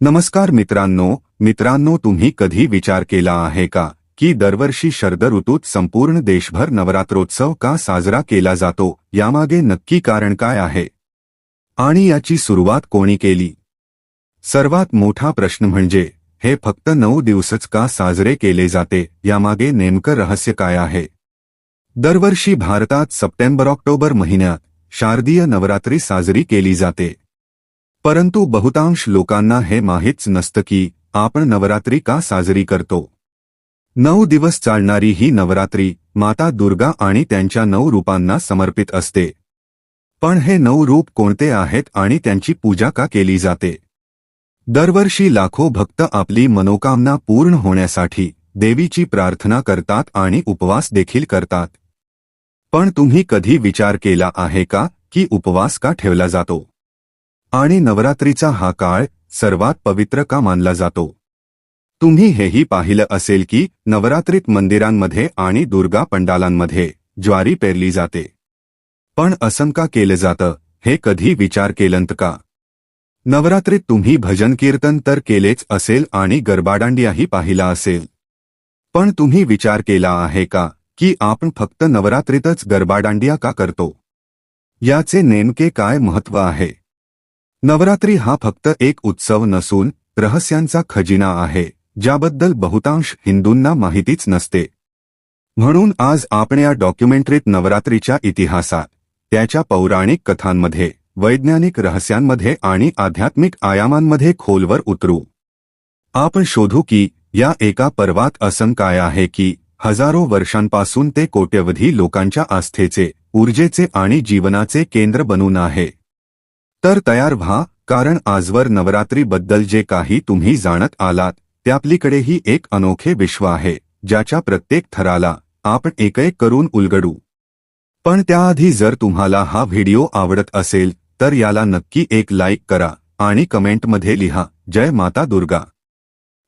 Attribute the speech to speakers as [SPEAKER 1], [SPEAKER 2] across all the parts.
[SPEAKER 1] नमस्कार मित्रांनो मित्रांनो तुम्ही कधी विचार केला आहे का की दरवर्षी शरद ऋतूत संपूर्ण देशभर नवरात्रोत्सव का साजरा केला जातो? यामागे नक्की कारण काय आहे? आणि याची सुरुवात कोणी केली? सर्वात मोठा प्रश्न म्हणजे हे फक्त नऊ दिवसच का साजरे केले जाते? यामागे नेमकं रहस्य काय आहे? दरवर्षी भारतात सप्टेंबर ऑक्टोबर महिन्यात शारदीय नवरात्री साजरी केली जाते. परंतु बहुतांश लोकांना हे माहीतच नसतं की आपण नवरात्री का साजरी करतो. नऊ दिवस चालणारी ही नवरात्री माता दुर्गा आणि त्यांच्या नऊ रूपांना समर्पित असते. पण हे नऊ रूप कोणते आहेत आणि त्यांची पूजा का केली जाते? दरवर्षी लाखो भक्त आपली मनोकामना पूर्ण होण्यासाठी देवीची प्रार्थना करतात आणि उपवास देखील करतात. पण तुम्ही कधी विचार केला आहे का की उपवास का ठेवला जातो? आणि नवरात्रीचा हा काळ सर्वात पवित्र का मानला जातो? तुम्ही हेही पाहिलं असेल की नवरात्रीत मंदिरांमध्ये आणि दुर्गा पंडालांमध्ये ज्वारी पेरली जाते. पण असं का केलं जातं हे कधी विचार केलंत का? नवरात्रीत तुम्ही भजन कीर्तन तर केलेच असेल आणि गरबाडांडियाही पाहिला असेल. पण तुम्ही विचार केला आहे का की आपण फक्त नवरात्रीतच गरबाडांडिया का करतो? याचे नेमके काय महत्त्व आहे? नवरात्री हा फक्त एक उत्सव नसून रहस्यांचा खजिना आहे ज्याबद्दल बहुतांश हिंदूंना माहितीच नसते. म्हणून आज आपण या डॉक्युमेंटरीत नवरात्रीच्या इतिहासात त्याच्या पौराणिक कथांमध्ये वैज्ञानिक रहस्यांमध्ये आणि आध्यात्मिक आयामांमध्ये खोलवर उतरू. आपण शोधू की या एका पर्वात असं काय आहे की हजारो वर्षांपासून ते कोट्यवधी लोकांच्या आस्थेचे ऊर्जेचे आणि जीवनाचे केंद्र बनून आहे. तर तयार व्हा कारण आजवर नवरात्रीबद्दल जे काही तुम्ही जाणत आलात त्यापलीकडेही एक अनोखे विश्व आहे ज्याच्या प्रत्येक थराला आपण एक एक करून उलगडू. पण त्याआधी जर तुम्हाला हा व्हिडिओ आवडत असेल तर याला नक्की एक लाईक करा आणि कमेंटमध्ये लिहा जय माता दुर्गा.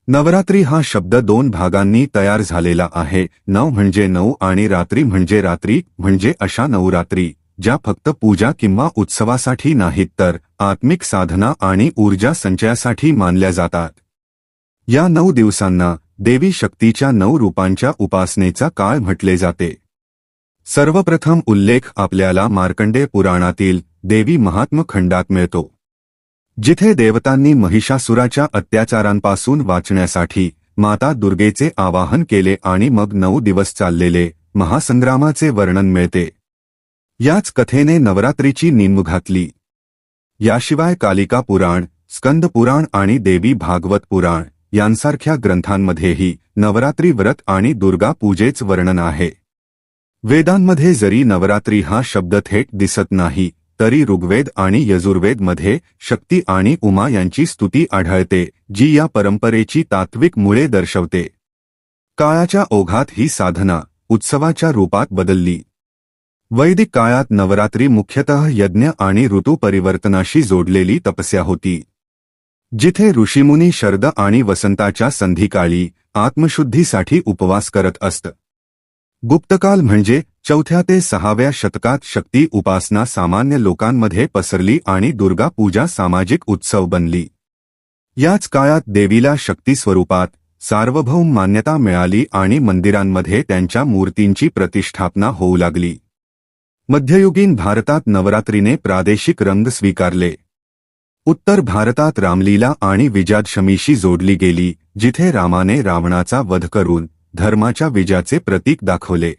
[SPEAKER 1] नवरात्री हा शब्द दोन भागांनी तयार झालेला आहे नऊ म्हणजे नऊ आणि रात्री म्हणजे रात्री म्हणजे अशा नवरात्री. ज्या फक्त पूजा किंवा उत्सवासाठी नाहीत तर आत्मिक साधना आणि ऊर्जा संचयासाठी मानल्या जातात. या नऊ दिवसांना देवी शक्तीच्या नऊ रूपांच्या उपासनेचा काळ म्हटले जाते. सर्वप्रथम उल्लेख आपल्याला मार्कंडे पुराणातील देवी महात्म खंडात मिळतो. जिथे देवतांनी महिषासुराच्या अत्याचारांपासून वाचण्यासाठी माता दुर्गेचे आवाहन केले आणि मग नऊ दिवस चाललेले महासंग्रामाचे वर्णन मिळते. याच कथेने नवरात्रीची निम घातली. याशिवाय कालिका पुराण स्कंद पुराण आणि देवी भागवत पुराण यांसारख्या ग्रंथांमध्येही नवरात्री व्रत आणि दुर्गा पूजेच वर्णन आहे. वेदांमध्ये जरी नवरात्री हा शब्द थेट दिसत नाही तरी ऋग्वेद आणि यजुर्वेदमध्ये शक्ती आणि उमा यांची स्तुती आढळते जी या परंपरेची तात्विक मुळे दर्शवते. काळाच्या ओघात ही साधना उत्सवाच्या रूपात बदलली. वैदिक काळात नवरात्री मुख्यतः यज्ञ आणि ऋतू परिवर्तनाशी जोडलेली तपस्या होती. जिथे ऋषीमुनी शरद आणि वसंताच्या संधिकाळी आत्मशुद्धीसाठी उपवास करत असत. गुप्तकाल म्हणजे चौथ्या ते सहाव्या शतकात शक्ती उपासना सामान्य लोकांमध्ये पसरली आणि दुर्गा पूजा सामाजिक उत्सव बनली. याच काळात देवीला शक्ती स्वरूपात सार्वभौम मान्यता मिळाली आणि मंदिरांमध्ये त्यांच्या मूर्तींची प्रतिष्ठापना होऊ लागली. मध्ययुगीन भारतात नवरात्रीने प्रादेशिक रंग स्वीकारले. उत्तर भारतात रामलीला आणि विजयादशमीशी जोडली गेली जिथे रामाने रावणाचा वध करून धर्माच्या विजयाचे प्रतीक दाखवले.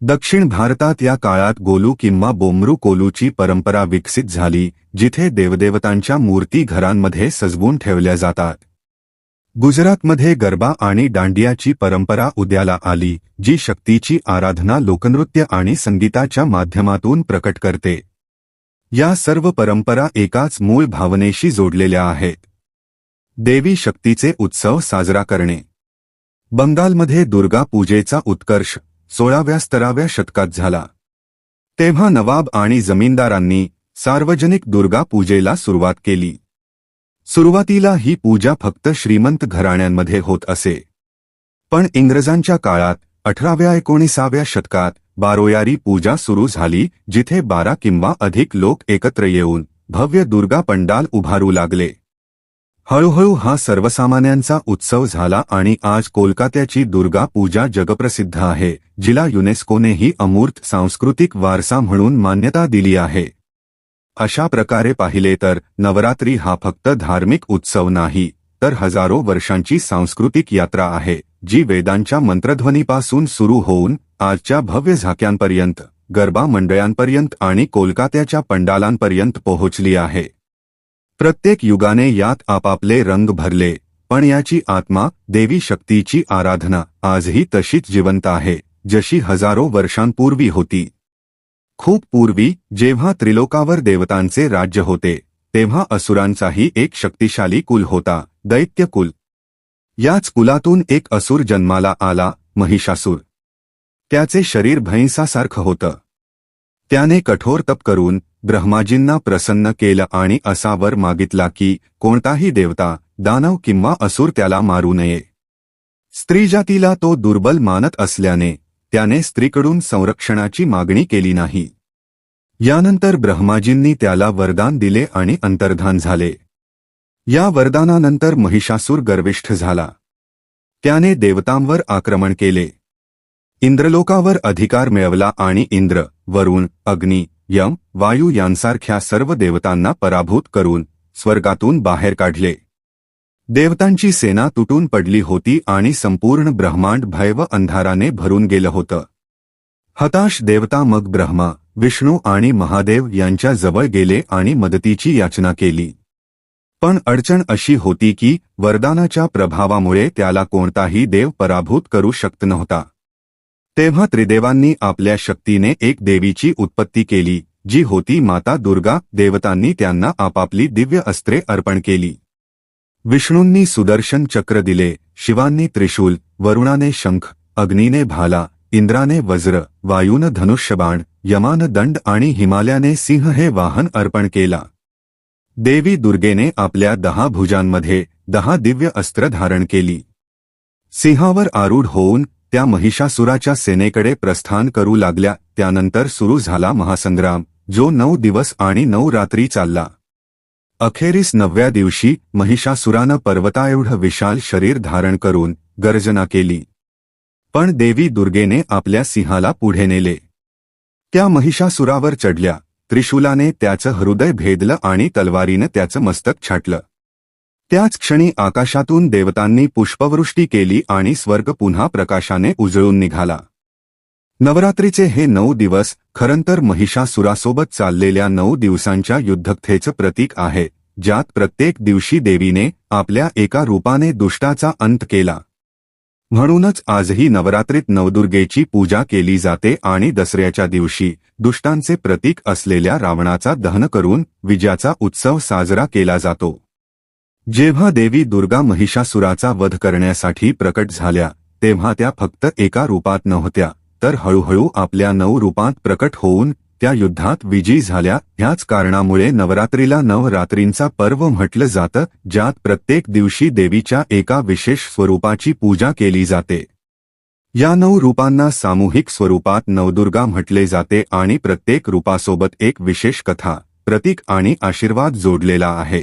[SPEAKER 1] दक्षिण भारतात या काळात गोलू किंवा बोमरू कोलूची परंपरा विकसित झाली जिथे देवदेवतांच्या मूर्ती घरांमध्ये सजवून ठेवल्या जातात. गुजरातमध्ये गरबा आणि दांडियाची परंपरा उद्याला आली जी शक्तीची आराधना लोकनृत्य आणि संगीताच्या माध्यमातून प्रकट करते. या सर्व परंपरा एकाच मूळ भावनेशी जोडलेल्या आहेत. देवी शक्तीचे उत्सव साजरा करणे. बंगालमध्ये दुर्गा पूजेचा उत्कर्ष सोळाव्या स्तराव्या शतकात झाला. तेव्हा नवाब आणि जमीनदारांनी सार्वजनिक दुर्गा पूजेला सुरुवात केली. सुरुवातीला ही पूजा फक्त श्रीमंत घराण्यांमध्ये होत असे. पण इंग्रजांच्या काळात अठराव्या एकोणीसाव्या शतकात बारोयारी पूजा सुरू झाली जिथे बारा किंवा अधिक लोक एकत्र येऊन भव्य दुर्गा पंडाल उभारू लागले. हळूहळू हा सर्वसामान्यांचा उत्सव झाला आणि आज कोलकात्याची दुर्गा पूजा जगप्रसिद्ध आहे जिला युनेस्कोनेही अमूर्त सांस्कृतिक वारसा म्हणून मान्यता दिली आहे. अशा प्रकारे पाहिले तर नवरात्री हा फक्त धार्मिक उत्सव नाही तर हजारो वर्षांची सांस्कृतिक यात्रा आहे जी वेदांच्या मंत्रध्वनीपासून सुरू होऊन आजच्या भव्य झाक्यांपर्यंत गरबा मंडळांपर्यंत आणि कोलकात्याच्या पंडालांपर्यंत पोहोचली आहे. प्रत्येक युगाने यात आपापले रंग भरले पण याची आत्मा देवी शक्तीची आराधना आजही तशीच जिवंत आहे जशी हजारो वर्षांपूर्वी होती. खूप पूर्वी जेव्हा त्रिलोकावर देवतांचे राज्य होते तेव्हा असुरांचाही एक शक्तिशाली कुल होता दैत्य कुल. याच कुलातून एक असुर जन्माला आला महिषासूर. त्याचे शरीर भैंसासारखं होतं. त्याने कठोर तप करून ब्रह्माजींना प्रसन्न केलं आणि असा वर मागितला की कोणताही देवता दानव किंवा असुर त्याला मारू नये. स्त्रीजातीला तो दुर्बल मानत असल्याने त्याने स्त्रीकडून संरक्षणाची मागणी केली नाही. यानंतर ब्रह्माजींनी त्याला वरदान दिले आणि अंतर्धान झाले. या वरदानानंतर महिषासूर गर्विष्ठ झाला. त्याने देवतांवर आक्रमण केले. इंद्रलोकावर अधिकार मिळवला आणि इंद्र वरुण अग्नी यम वायू यांसारख्या सर्व देवतांना पराभूत करून स्वर्गातून बाहेर काढले. देवतांची सेना तुटून पडली होती आणि संपूर्ण ब्रह्मांड भय व अंधाराने भरून गेलं होतं. हताश देवता मग ब्रह्मा विष्णू आणि महादेव यांच्या जवळ गेले आणि मदतीची याचना केली. पण अडचण अशी होती की वरदानाच्या प्रभावामुळे त्याला कोणताही देव पराभूत करू शकत नव्हता. तेव्हा त्रिदेवांनी आपल्या शक्तीने एक देवीची उत्पत्ती केली जी होती माता दुर्गा देवतांनी त्यांना आपापली दिव्य अस्त्रे अर्पण केली. विष्णूंनी सुदर्शन चक्र दिले शिवांनी त्रिशूल वरुणाने शंख अग्नीने भाला इंद्राने वज्र वायून धनुष्यबाण यमान दंड आणि हिमालयाने सिंह हे वाहन अर्पण केला. देवी दुर्गेने आपल्या दहा भुजांमध्ये दहा दिव्य अस्त्र धारण केली. सिंहावर आरूढ होऊन त्या महिषासुराच्या सेनेकडे प्रस्थान करू लागल्या त्यानंतर सुरू झाला महासंग्राम जो नऊ दिवस आणि नऊ रात्री चालला. अखेरीस नवव्या दिवशी महिषासुरानं पर्वताएवढं विशाल शरीर धारण करून गर्जना केली. पण देवी दुर्गेने आपल्या सिंहाला पुढे नेले. त्या महिषासुरावर चढल्या. त्रिशूलाने त्याचं हृदय भेदलं आणि तलवारीनं त्याचं मस्तक छाटलं. त्याच क्षणी आकाशातून देवतांनी पुष्पवृष्टी केली आणि स्वर्ग पुन्हा प्रकाशाने उजळून निघाला. नवरात्रीचे हे नऊ दिवस खरंतर महिषासुरासोबत चाललेल्या नऊ दिवसांच्या युद्धकथेचं प्रतीक आहे ज्यात प्रत्येक दिवशी देवीने आपल्या एका रूपाने दुष्टाचा अंत केला. म्हणूनच आजही नवरात्रीत नवदुर्गेची पूजा केली जाते आणि दसऱ्याच्या दिवशी दुष्टांचे प्रतीक असलेल्या रावणाचा दहन करून विजयाचा उत्सव साजरा केला जातो. जेव्हा देवी दुर्गा महिषासुराचा वध करण्यासाठी प्रकट झाल्या तेव्हा त्या फक्त एका रूपात नव्हत्या. तर हळूहळू आपल्या नऊ रूपात प्रकट होऊन त्या युद्धात विजयी झाल्या. ह्याच कारणामुळे नवरात्रीला नवरात्रींचा पर्व म्हटलं जातं ज्यात प्रत्येक दिवशी देवीच्या एका विशेष स्वरूपाची पूजा केली जाते. या नऊ रूपांना सामूहिक स्वरूपात नवदुर्गा म्हटले जाते आणि प्रत्येक रूपासोबत एक विशेष कथा प्रतीक आणि आशीर्वाद जोडलेला आहे.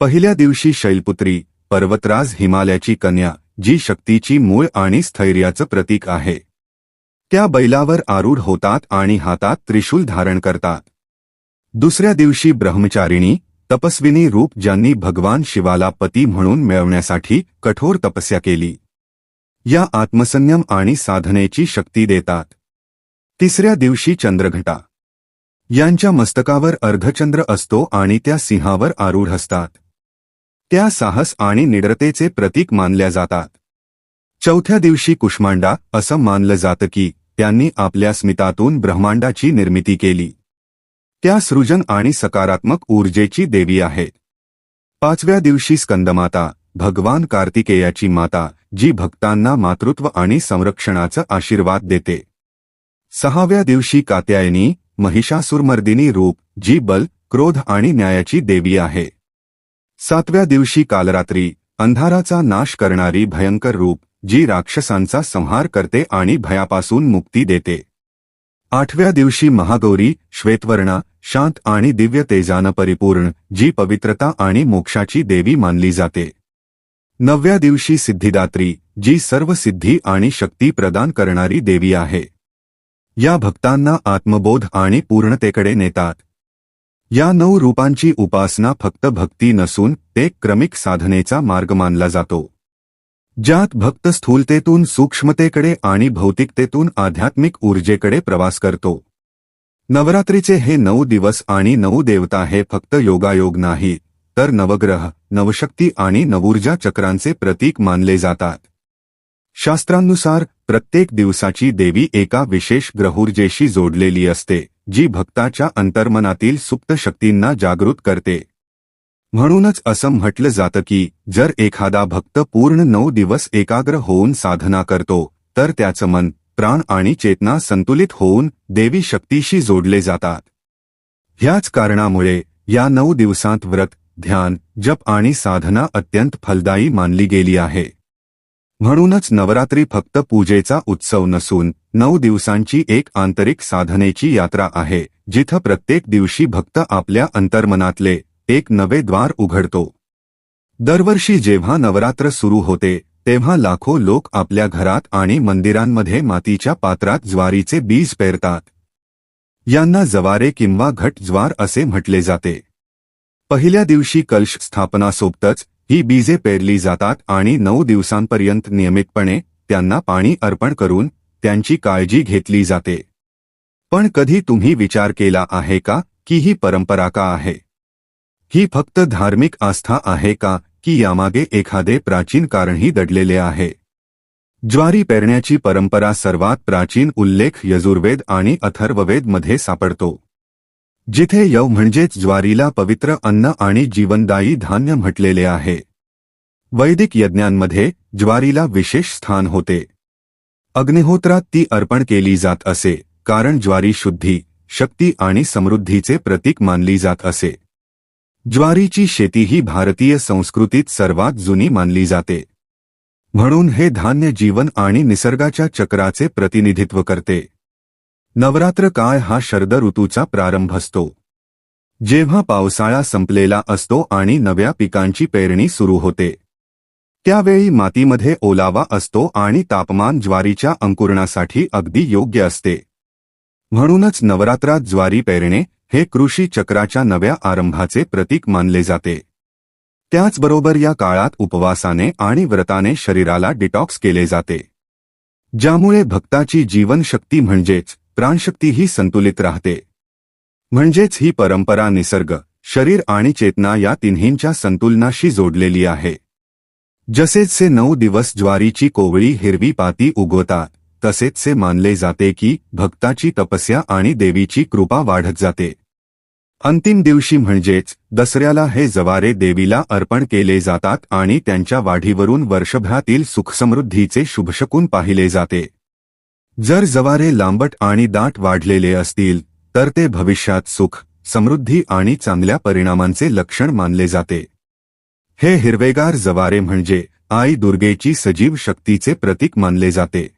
[SPEAKER 1] पहिल्या दिवशी शैलपुत्री पर्वतराज हिमालयाची कन्या जी शक्तीची मूळ आणि स्थैर्याचं प्रतीक आहे. त्या बैलावर आरूढ होतात आणि हातात त्रिशूल धारण करतात. दुसऱ्या दिवशी ब्रह्मचारिणी तपस्विनी रूप ज्यांनी भगवान शिवाला पती म्हणून मिळवण्यासाठी कठोर तपस्या केली. या आत्मसंयम आणि साधनेची शक्ती देतात. तिसऱ्या दिवशी चंद्रघटा. यांच्या मस्तकावर अर्धचंद्र असतो आणि त्या सिंहावर आरूढ असतात. त्या साहस आणि निडरतेचे प्रतीक मानल्या जातात. चौथ्या दिवशी कुष्मांडा असं मानलं जातं की त्यांनी आपल्या स्मितातून ब्रह्मांडाची निर्मिती केली. त्या सृजन आणि सकारात्मक ऊर्जेची देवी आहे. पाचव्या दिवशी स्कंदमाता भगवान कार्तिकेयाची माता जी भक्तांना मातृत्व आणि संरक्षणाचं आशीर्वाद देते. सहाव्या दिवशी कात्यायनी महिषासुरमर्दिनी रूप जी बल क्रोध आणि न्यायाची देवी आहे. सातव्या दिवशी कालरात्री अंधाराचा नाश करणारी भयंकर रूप जी राक्षसांचा संहार करते आणि भयापासून मुक्ती देते. आठव्या दिवशी महागौरी श्वेतवर्णा शांत आणि दिव्य तेजानं परिपूर्ण जी पवित्रता आणि मोक्षाची देवी मानली जाते. नवव्या दिवशी सिद्धिदात्री जी सर्व सिद्धी आणि शक्ती प्रदान करणारी देवी आहे. या भक्तांना आत्मबोध आणि पूर्णतेकडे नेतात. या नऊ रूपांची उपासना फक्त भक्ती नसून ते क्रमिक साधनेचा मार्ग मानला जातो. ज्यात भक्त स्थूलतेतून सूक्ष्मतेकडे आणि भौतिकतेतून आध्यात्मिक ऊर्जेकडे प्रवास करतो. नवरात्रीचे हे नऊ दिवस आणि नऊ देवता हे फक्त योगायोग नाही तर नवग्रह नवशक्ती आणि नवूर्जा चक्रांचे प्रतीक मानले जातात. शास्त्रांनुसार प्रत्येक दिवसाची देवी एका विशेष ग्रहूर्जेशी जोडलेली असते जी भक्ताच्या अंतर्मनातील सुप्त शक्तींना जागृत करते. म्हणूनच असं म्हटलं जातं की जर एखादा भक्त पूर्ण नऊ दिवस एकाग्र होऊन साधना करतो तर त्याचं मन प्राण आणि चेतना संतुलित होऊन देवी शक्तीशी जोडले जातात. ह्याच कारणामुळे या नऊ दिवसांत व्रत ध्यान जप आणि साधना अत्यंत फलदायी मानली गेली आहे. म्हणूनच नवरात्री फक्त पूजेचा उत्सव नसून नऊ दिवसांची एक आंतरिक साधनेची यात्रा आहे जिथं प्रत्येक दिवशी भक्त आपल्या अंतर्मनातले एक नवे द्वार उघडतो. दरवर्षी जेव्हा नवरात्र सुरू होते तेव्हा लाखो लोक आपल्या घरात आणि मंदिरांमध्ये मातीच्या पात्रात ज्वारीचे बीज पेरतात. यांना जवारे किंवा घट ज्वार असे म्हटले जाते. पहिल्या दिवशी कलश स्थापनासोबतच ही बीजे पेरली जातात आणि नऊ दिवसांपर्यंत नियमितपणे त्यांना पाणी अर्पण करून त्यांची काळजी घेतली जाते. पण कधी तुम्ही विचार केला आहे का की ही परंपरा का आहे? ही फक्त धार्मिक आस्था आहे का, की यामागे एखादे प्राचीन कारणही दडलेले आहे? ज्वारी पेरण्याची परंपरा सर्वात प्राचीन उल्लेख यजुर्वेद आणि अथर्ववेदमध्ये सापडतो. जिथे यव म्हणजेच ज्वारीला पवित्र अन्न आणि जीवनदायी धान्य म्हटलेले आहे. वैदिक यज्ञांमध्ये ज्वारीला विशेष स्थान होते. अग्निहोत्रात ती अर्पण केली जात असे, कारण ज्वारी शुद्धी, शक्ती आणि समृद्धीचे प्रतीक मानली जात असे. ज्वारीची शेती ही भारतीय संस्कृतीत सर्वात जुनी मानली जाते. म्हणून हे धान्य जीवन आणि निसर्गाच्या चक्राचे प्रतिनिधित्व करते. नवरात्र काळ हा शरद ऋतूचा प्रारंभ असतो? जेव्हा पावसाळा संपलेला असतो आणि नव्या पिकांची पेरणी सुरू होते. त्यावेळी मातीमध्ये ओलावा असतो आणि तापमान ज्वारीच्या अंकुरणासाठी अगदी योग्य असते. म्हणूनच नवरात्रात ज्वारी पेरणे हे कृषी चक्राच्या नव्या आरंभाचे प्रतीक मानले जाते. त्याचबरोबर या काळात उपवासाने आणि व्रताने शरीराला डिटॉक्स केले जाते. ज्यामुळे भक्ताची जीवनशक्ती म्हणजेच प्राणशक्तीही संतुलित राहते. म्हणजेच ही परंपरा निसर्ग शरीर आणि चेतना या तिन्हींच्या संतुलनाशी जोडलेली आहे. जसेच नऊ दिवस ज्वारीची कोवळी हिरवी पाती उगवतात तसेच मानले जाते की भक्ताची तपस्या आणि देवीची कृपा वाढत जाते. अंतिम दिवशी म्हणजेच दसऱ्याला हे जवारे देवीला अर्पण केले जातात आणि त्यांच्या वाढीवरून वर्षभरातील सुखसमृद्धीचे शुभशकून पाहिले जाते. जर जवारे लांबट आणि दाट वाढलेले असतील तर ते भविष्यात सुख समृद्धी आणि चांगल्या परिणामांचे लक्षण मानले जाते. हे हिरवेगार जवारे म्हणजे आई दुर्गेची सजीव शक्तीचे प्रतीक मानले जाते.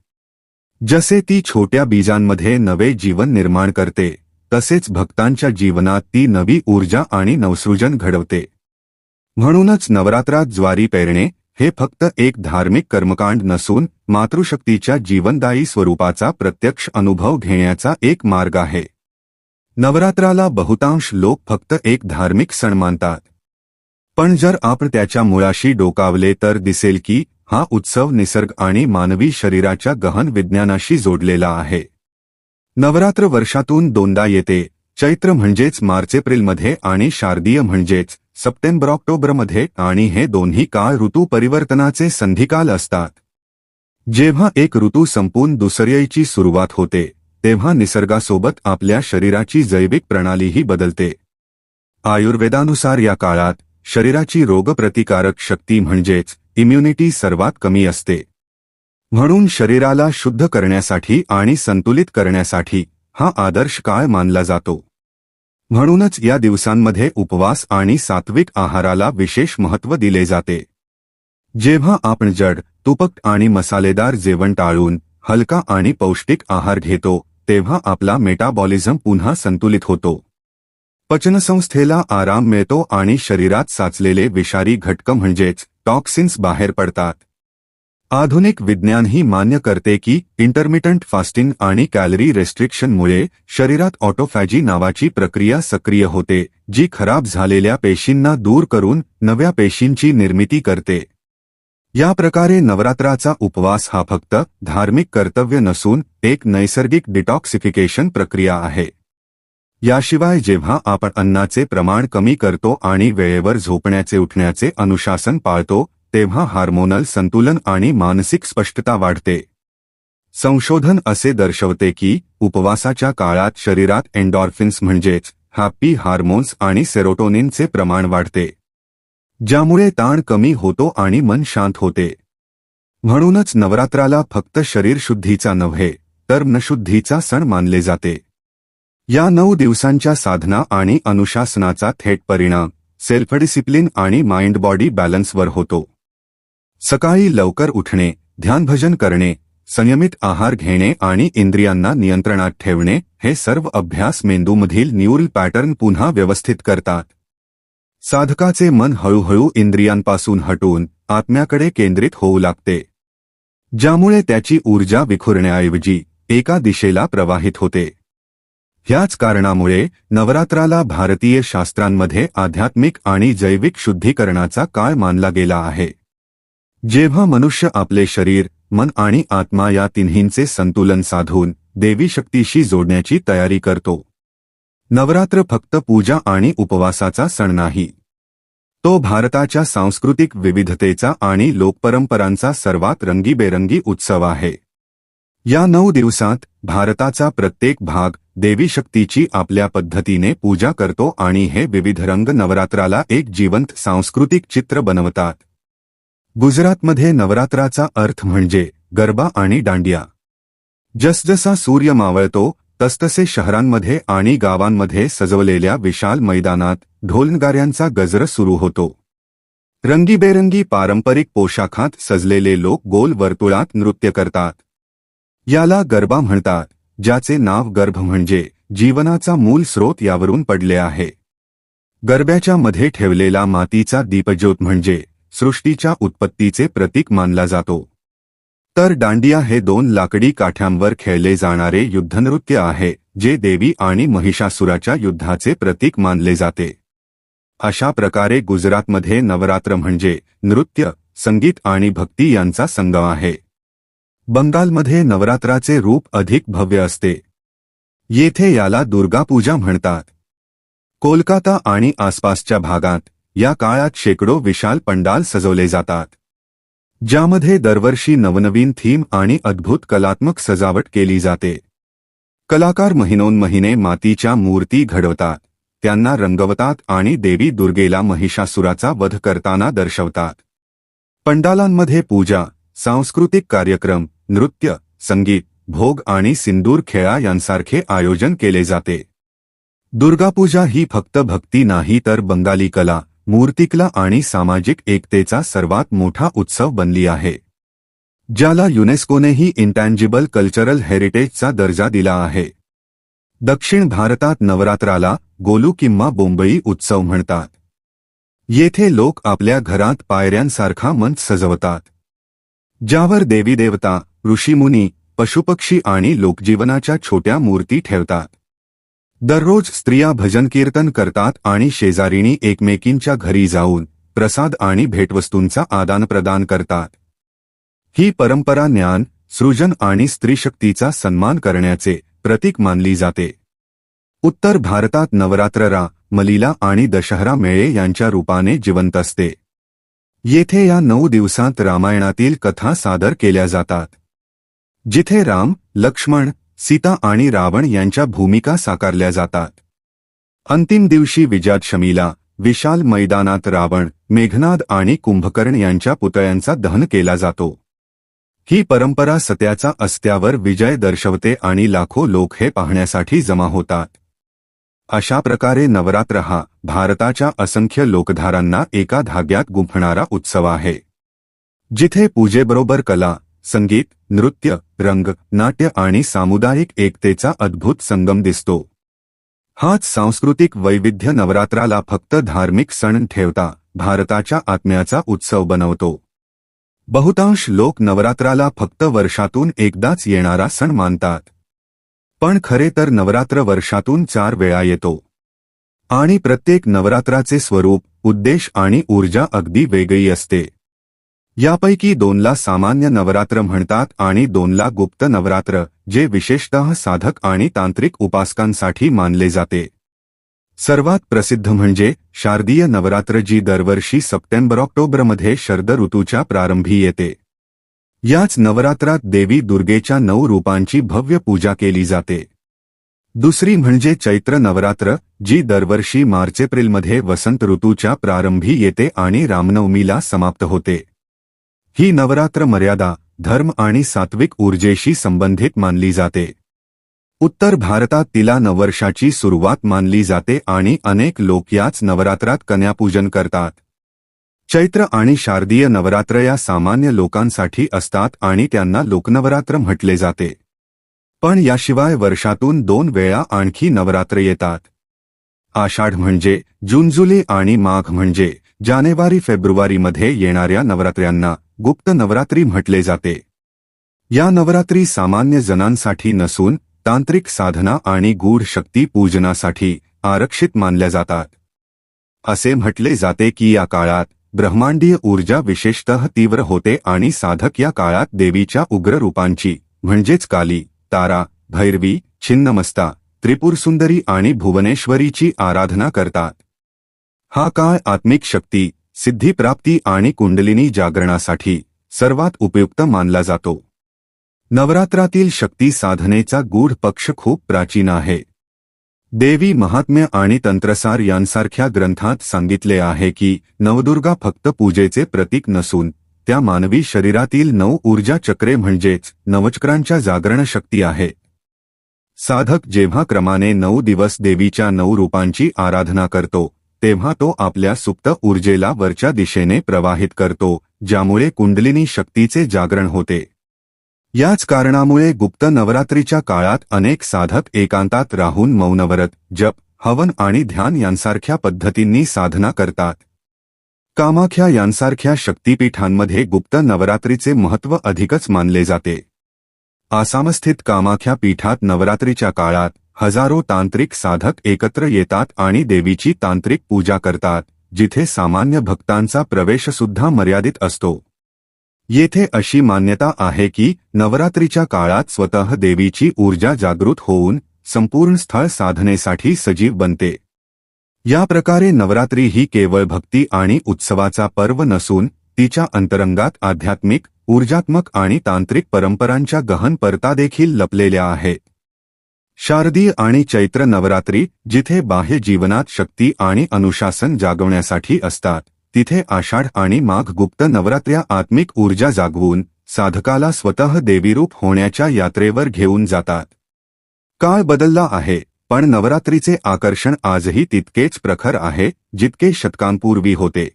[SPEAKER 1] जसे ती छोट्या बीजांमध्ये नवे जीवन निर्माण करते तसेच भक्तांच्या जीवनात ती नवी ऊर्जा आणि नवसृजन घडवते. म्हणूनच नवरात्रात ज्वारी पेरणे हे फक्त एक धार्मिक कर्मकांड नसून मातृशक्तीच्या जीवनदायी स्वरूपाचा प्रत्यक्ष अनुभव घेण्याचा एक मार्ग आहे. नवरात्राला बहुतांश लोक फक्त एक धार्मिक सण मानतात. पण जर आपण त्याच्या मुळाशी डोकावले तर दिसेल की हा उत्सव निसर्ग आणि मानवी शरीराच्या गहन विज्ञानाशी जोडलेला आहे. नवरात्र वर्षातून दोनदा येते. चैत्र म्हणजेच मार्च एप्रिलमध्ये आणि शारदीय म्हणजेच सप्टेंबर ऑक्टोबरमध्ये आणि हे दोन्ही काळ ऋतू परिवर्तनाचे संधिकाल असतात. जेव्हा एक ऋतू संपून दुसऱ्याची सुरुवात होते तेव्हा निसर्गासोबत आपल्या शरीराची जैविक प्रणालीही बदलते. आयुर्वेदानुसार या काळात शरीराची रोगप्रतिकारक शक्ती म्हणजेच इम्युनिटी सर्वात कमी असते. म्हणून शरीराला शुद्ध करण्यासाठी आणि संतुलित करण्यासाठी हा आदर्श काळ मानला जातो. म्हणूनच या दिवसांमध्ये उपवास आणि सात्विक आहाराला विशेष महत्त्व दिले जाते. जेव्हा आपण जड तुपक आणि मसालेदार जेवण टाळून हलका आणि पौष्टिक आहार घेतो तेव्हा आपला मेटाबॉलिझम पुन्हा संतुलित होतो. पचनसंस्थेला आराम मिळतो आणि शरीरात साचलेले विषारी घटक म्हणजेच टॉक्सिन्स बाहेर पडतात. आधुनिक विज्ञान ही मान्य करते की इंटरमिटंट फास्टिंग आणि कॅलरी रेस्ट्रिक्शनमुळे शरीरात ऑटोफॅजी नावाची प्रक्रिया सक्रिय होते जी खराब झालेल्या पेशींना दूर करून नव्या पेशींची निर्मिती करते. या प्रकारे नवरात्राचा उपवास हा फक्त धार्मिक कर्तव्य नसून एक नैसर्गिक डिटॉक्सिफिकेशन प्रक्रिया आहे. याशिवाय जेव्हा आपण अन्नाचे प्रमाण कमी करतो आणि वेळेवर झोपण्याचे उठण्याचे अनुशासन पाळतो तेव्हा हार्मोनल संतुलन आणि मानसिक स्पष्टता वाढते. संशोधन असे दर्शवते की उपवासाच्या काळात शरीरात एन्डॉर्फिन्स म्हणजेच हॅपी हार्मोन्स आणि सेरोटोनिनचे प्रमाण वाढते. ज्यामुळे ताण कमी होतो आणि मन शांत होते. म्हणूनच नवरात्राला फक्त शरीर शुद्धीचा नव्हे तर नशुद्धीचा सण मानले जाते. या नऊ दिवसांच्या साधना आणि अनुशासनाचा थेट परिणाम सेल्फ डिसिप्लिन आणि माइंड बॉडी बॅलन्सवर होतो. सकाळी लवकर उठणे ध्यानभजन करणे संयमित आहार घेणे आणि इंद्रियांना नियंत्रणात ठेवणे हे सर्व अभ्यास मेंदूमधील न्यूरल पॅटर्न पुन्हा व्यवस्थित करतात. साधकाचे मन हळूहळू इंद्रियांपासून हटून आत्म्याकडे केंद्रित होऊ लागते. ज्यामुळे त्याची ऊर्जा विखुरण्याऐवजी एका दिशेला प्रवाहित होते. ह्याच कारणामुळे नवरात्राला भारतीय शास्त्रांमध्ये आध्यात्मिक आणि जैविक शुद्धीकरणाचा काळ मानला गेला आहे. जेव्हा मनुष्य आपले शरीर मन आणि आत्मा या तिन्हींचे संतुलन साधून देवी शक्तीशी जोडण्याची तयारी करतो. नवरात्र फक्त पूजा आणि उपवासाचा सण नाही. तो भारताच्या सांस्कृतिक विविधतेचा आणि लोकपरंपरांचा सर्वात रंगीबेरंगी उत्सव आहे. या नऊ दिवसांत भारताचा प्रत्येक भाग देवी शक्तीची आपल्या पद्धतीने पूजा करतो आणि हे विविध रंग नवरात्राला एक जिवंत सांस्कृतिक चित्र बनवतात. गुजरातमध्ये नवरात्राचा अर्थ म्हणजे गरबा आणि दांडिया. जसजसा सूर्य मावळतो तसतसे शहरांमध्ये आणि गावांमध्ये सजवलेल्या विशाल मैदानात ढोलनगाऱ्यांचा गजर सुरू होतो. रंगीबेरंगी पारंपरिक पोशाखात सजलेले लोक गोल वर्तुळात नृत्य करतात. याला गरबा म्हणतात. ज्याचे नाव गर्भ म्हणजे जीवनाचा मूल स्रोत यावरून पडले आहे. गर्भ्याच्या मध्ये ठेवलेला मातीचा दीपज्योत म्हणजे सृष्टीच्या उत्पत्तीचे प्रतीक मानला जातो. तर दांडिया हे दोन लाकडी काठ्यांवर खेळले जाणारे युद्धनृत्य आहे जे देवी आणि महिषासुराच्या युद्धाचे प्रतीक मानले जाते. अशा प्रकारे गुजरातमध्ये नवरात्र म्हणजे नृत्य संगीत आणि भक्ती यांचा संगम आहे. बंगालमध्ये नवरात्राचे रूप अधिक भव्य असते. येथे याला दुर्गापूजा म्हणतात. कोलकाता आणि आसपासच्या भागात या काळात शेकडो विशाल पंडाल सजवले जातात. ज्यामध्ये दरवर्षी नवनवीन थीम आणि अद्भुत कलात्मक सजावट केली जाते. कलाकार महिनोन्महिने मातीच्या मूर्ती घडवतात. त्यांना रंगवतात आणि देवी दुर्गेला महिषासुराचा वध करताना दर्शवतात. पंडालांमध्ये पूजा सांस्कृतिक कार्यक्रम नृत्य संगीत भोग आणि सिंदूर खेळा यांसारखे आयोजन केले जाते. दुर्गापूजा ही फक्त भक्ती नाही तर बंगाली कला मूर्तिकला आणि सामाजिक एकतेचा सर्वात मोठा उत्सव बनली आहे. ज्याला युनेस्कोनेही इंटँजिबल कल्चरल हेरिटेजचा दर्जा दिला आहे. दक्षिण भारतात नवरात्राला गोलू किंवा बोंबई उत्सव म्हणतात. येथे लोक आपल्या घरात पायऱ्यांसारखा मंच सजवतात. ज्यावर देवी देवता ऋषीमुनी पशुपक्षी आणि लोकजीवनाच्या छोट्या मूर्ती ठेवतात. दररोज स्त्रिया भजन कीर्तन करतात आणि शेजारीणी एकमेकींच्या घरी जाऊन प्रसाद आणि भेटवस्तूंचा आदानप्रदान करतात. ही परंपरा ज्ञान सृजन आणि स्त्रीशक्तीचा सन्मान करण्याचे प्रतीक मानली जाते. उत्तर भारतात नवरात्ररा मलिला आणि दशहरा मेळे यांच्या रूपाने जिवंत असते. येथे या नऊ दिवसांत रामायणातील कथा सादर केल्या जातात. जिथे राम लक्ष्मण सीता आणि रावण यांच्या भूमिका साकारल्या जातात. अंतिम दिवशी विजयादशमीला विशाल मैदानात रावण मेघनाद आणि कुंभकर्ण यांच्या पुतळ्यांचा दहन केला जातो. ही परंपरा सत्याचा अस्त्यावर विजय दर्शवते आणि लाखो लोक हे पाहण्यासाठी जमा होतात. अशा प्रकारे नवरात्र हा भारताच्या असंख्य लोकधारांना एका धाग्यात गुंफणारा उत्सव आहे. जिथे पूजेबरोबर कला संगीत नृत्य रंग नाट्य आणि सामुदायिक एकतेचा अद्भुत संगम दिसतो. हाच सांस्कृतिक वैविध्य नवरात्राला फक्त धार्मिक सण ठेवता भारताच्या आत्म्याचा उत्सव बनवतो. बहुतांश लोक नवरात्राला फक्त वर्षातून एकदाच येणारा सण मानतात. पण खरे तर नवरात्र वर्षातून चार वेळा येतो. आणि प्रत्येक नवरात्राचे स्वरूप उद्देश आणि ऊर्जा अगदी वेगळी असते. यापैकी दोनला सामान्य नवरात्र म्हणतात आणि दोनला गुप्त नवरात्र जे विशेषतः साधक आणि तांत्रिक उपासकांसाठी मानले जाते. सर्वात प्रसिद्ध म्हणजे शारदीय नवरात्र जी दरवर्षी सप्टेंबर ऑक्टोबरमध्ये शरद ऋतूच्या प्रारंभी येते. याच नवरात्रात देवी दुर्गेच्या नऊ रूपांची भव्य पूजा केली जाते. दुसरी म्हणजे चैत्र नवरात्र जी दरवर्षी मार्च एप्रिलमध्ये वसंत ऋतूच्या प्रारंभी येते आणि रामनवमीला समाप्त होते. ही नवरात्र मर्यादा धर्म आणि सात्विक ऊर्जेशी संबंधित मानली जाते. उत्तर भारतात तिला नववर्षाची सुरुवात मानली जाते आणि अनेक लोक याच नवरात्रात कन्यापूजन करतात. चैत्र आणि शारदीय नवरात्र या सामान्य लोकांसाठी असतात आणि त्यांना लोकनवरात्र म्हटले जाते. पण याशिवाय वर्षातून दोन वेळा आणखी नवरात्र येतात. आषाढ म्हणजे जून जुलै आणि माघ म्हणजे जानेवारी फेब्रुवारीमध्ये येणाऱ्या नवरात्र्यांना गुप्त नवरात्री म्हटले जाते. या नवरात्री सामान्य जनांसाठी नसून तांत्रिक साधना आणि गूढ शक्ती पूजनासाठी आरक्षित मानल्या जातात. असे म्हटले जाते की या काळात ब्रह्मांडीय ऊर्जा विशेषतः तीव्र होते आणि साधक या काळात देवीच्या उग्र रूपांची म्हणजेच काली तारा भैरवी छिन्नमस्ता त्रिपुरसुंदरी आणि भुवनेश्वरीची आराधना करतात. हा काळ आत्मिक शक्ती सिद्धीप्राप्ती आणि कुंडलिनी जागरणासाठी सर्वात उपयुक्त मानला जातो. नवरात्रातील शक्ती साधनेचा गूढ पक्ष खूप प्राचीन आहे. देवी महात्म्य आणि तंत्रसार यांसारख्या ग्रंथात सांगितले आहे की नवदुर्गा फक्त पूजेचे प्रतीक नसून त्या मानवी शरीरातील नऊ ऊर्जा चक्रे म्हणजेच नवचक्रांच्या जागरण शक्ती आहे. साधक जेव्हा क्रमाने नऊ दिवस देवीच्या नऊ रूपांची आराधना करतो तेव्हा तो आपल्या सुप्त ऊर्जेला वरच्या दिशेने प्रवाहित करतो ज्यामुळे कुंडलिनी शक्तीचे जागरण होते. याच कारणामुळे गुप्त नवरात्रीच्या काळात अनेक साधक एकांतात राहून मौनव्रत जप हवन आणि ध्यान यांसारख्या पद्धतींनी साधना करतात. कामाख्या यांसारख्या शक्तीपीठांमध्ये गुप्त नवरात्रीचे महत्त्व अधिकच मानले जाते. आसामस्थित कामाख्या पीठात नवरात्रीच्या काळात हजारो तांत्रिक साधक एकत्र येतात आणि देवीची तांत्रिक पूजा करतात जिथे सामान्य भक्तांचा प्रवेशसुद्धा मर्यादित असतो. येथे अशी मान्यता आहे की नवरात्रीच्या काळात स्वतः देवीची ऊर्जा जागृत होऊन संपूर्ण स्थळ साधनेसाठी सजीव बनते. या प्रकारे नवरात्री ही केवळ भक्ती आणि उत्सवाचा पर्व नसून तिच्या अंतरंगात आध्यात्मिक ऊर्जात्मक आणि तांत्रिक परंपरांच्या गहन परता देखील लपलेल्या आहेत. शारदीय आणि चैत्र नवरात्री जिथे बाह्य जीवनात शक्ती आणि अनुशासन जागवण्यासाठी असतात तिथे आषाढ आणि माघ गुप्त नवरात्र्या आत्मिक ऊर्जा जागवून साधकाला स्वतः देवीरूप होण्याच्या यात्रेवर घेऊन जातात. काळ बदलला आहे पण नवरात्रीचे आकर्षण आजही तितकेच प्रखर आहे जितके शतकांपूर्वी होते.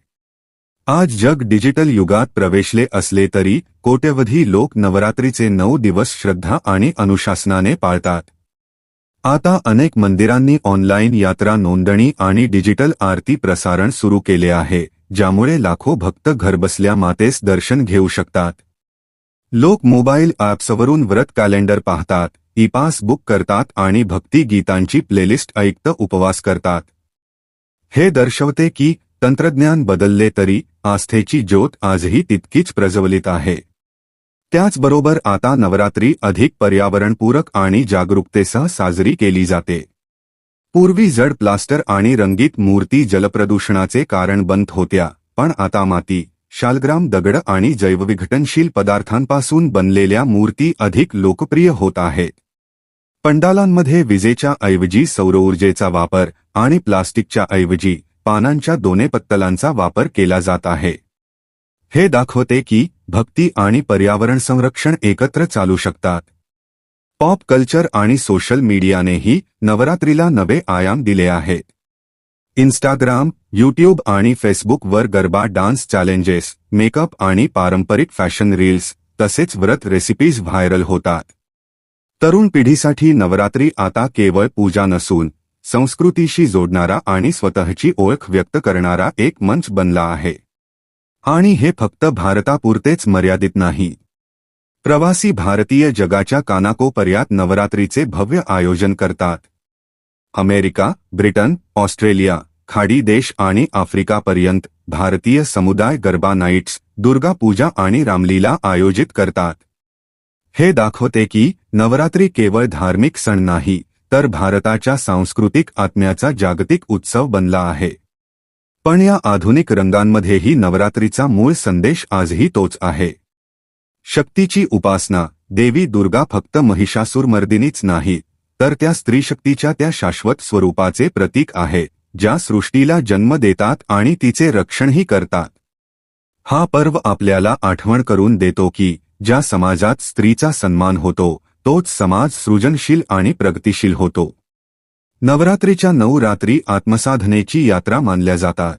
[SPEAKER 1] आज जग डिजिटल युगात प्रवेशले असले तरी कोट्यवधी लोक नवरात्रीचे नऊ दिवस श्रद्धा आणि अनुशासनाने पाळतात. आता अनेक मंदिरांनी ऑनलाईन यात्रा नोंदणी आणि डिजिटल आरती प्रसारण सुरू केले आहे ज्यामुळे लाखो भक्त घरबसल्या मातेस दर्शन घेऊ शकतात. लोक मोबाईल ॲप्सवरून व्रत कॅलेंडर पाहतात ई पास बुक करतात आणि भक्ती गीतांची प्लेलिस्ट ऐकत उपवास करतात. हे दर्शवते की तंत्रज्ञान बदलले तरी आस्थेची ज्योत आजही तितकीच प्रज्वलित आहे. त्याचबरोबर आता नवरात्री अधिक पर्यावरणपूरक आणि जागरूकतेसह साजरी केली जाते. पूर्वी जड प्लास्टर आणि रंगीत मूर्ती जलप्रदूषणाचे कारण बनत होत्या पण आता माती शालग्राम दगड आणि जैवविघटनशील पदार्थांपासून बनलेल्या मूर्ती अधिक लोकप्रिय होत आहेत पंडालांमध्ये विजेच्या ऐवजी सौरऊर्जेचा वापर आणि प्लास्टिकच्या ऐवजी पानांच्या दोने पत्तलांचा वापर केला जात आहे. हे दाखवते की भक्ती आणि पर्यावरण संरक्षण एकत्र चालू शकतात. पॉप कल्चर आणि सोशल मीडियानेही नवरात्रीला नवे आयाम दिले आहेत. इंस्टाग्राम यूट्यूब आणि फेसबुकवर गरबा डान्स चॅलेंजेस मेकअप आणि पारंपरिक फॅशन रील्स तसेच व्रत रेसिपीज व्हायरल होतात. तरुण पिढीसाठी नवरात्री आता केवळ पूजा नसून संस्कृतीशी जोडणारा आणि स्वतःची ओळख व्यक्त करणारा एक मंच बनला आहे. आणि हे फक्त भारतापुरतेच मर्यादित नाही. प्रवासी भारतीय जगाच्या कानाकोपर्यात नवरात्रीचे भव्य आयोजन करतात. अमेरिका ब्रिटन ऑस्ट्रेलिया खाडी देश आणि आफ्रिकापर्यंत भारतीय समुदाय गरबा नाईट्स दुर्गा पूजा आणि रामलीला आयोजित करतात. हे दाखवते की नवरात्री केवळ धार्मिक सण नाही तर भारताच्या सांस्कृतिक आत्म्याचा जागतिक उत्सव बनला आहे. पण या आधुनिक रंगांमध्येही नवरात्रीचा मूळ संदेश आजही तोच आहे. शक्तीची उपासना देवी दुर्गा फक्त महिषासुरमर्दिनीच नाही तर त्या स्त्रीशक्तीच्या त्या शाश्वत स्वरूपाचे प्रतीक आहे ज्या सृष्टीला जन्म देतात आणि तिचे रक्षणही करतात. हा पर्व आपल्याला आठवण करून देतो की ज्या समाजात स्त्रीचा सन्मान होतो तोच समाज सृजनशील आणि प्रगतिशील होतो. नवरात्रीच्या नऊ रात्री आत्मसाधनेची यात्रा मानल्या जातात.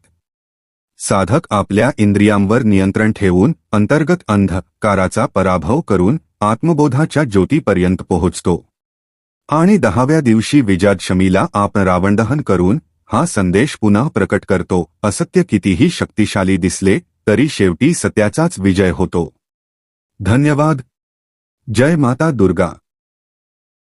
[SPEAKER 1] साधक आपल्या इंद्रियांवर नियंत्रण ठेवून अंतर्गत अंधकाराचा पराभव करून आत्मबोधाच्या ज्योतीपर्यंत पोहोचतो. आणि दहाव्या दिवशी विजयादशमीला आपण रावणदहन करून हा संदेश पुन्हा प्रकट करतो असत्य कितीही शक्तिशाली दिसले तरी शेवटी सत्याचाच विजय होतो. धन्यवाद. जय माता दुर्गा.